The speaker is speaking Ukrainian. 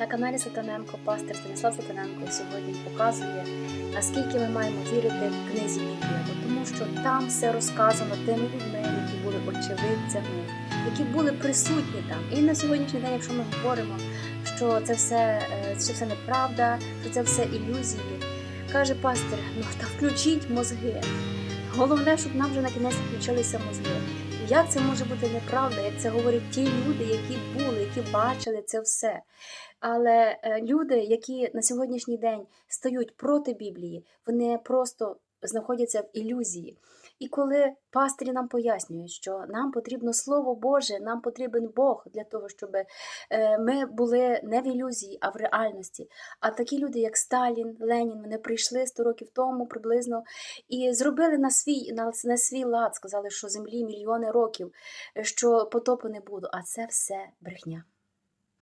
На каналі Сатаненко пастор Станіслав Сатаненко сьогодні показує, наскільки ми маємо вірити в книзі Біблія, бо тому що там все розказано тими людьми, які були очевидцями, які були присутні там. І на сьогоднішній день, якщо ми говоримо, що це все, е, що це неправда, що це все ілюзії, каже пастор, ну та включіть мозги. Головне, щоб нам вже на кінець включилися мозги. Як це може бути неправда, як це говорять ті люди, які були, які бачили це все. Але е, люди, які на сьогоднішній день стають проти Біблії, вони просто знаходяться в ілюзії. І коли пастирі нам пояснюють, що нам потрібно Слово Боже, нам потрібен Бог для того, щоб е, ми були не в ілюзії, а в реальності. А такі люди, як Сталін, Ленін, вони прийшли 100 років тому приблизно і зробили на свій, на, на свій лад, сказали, що землі мільйони років, що потопу не буде. А це все брехня.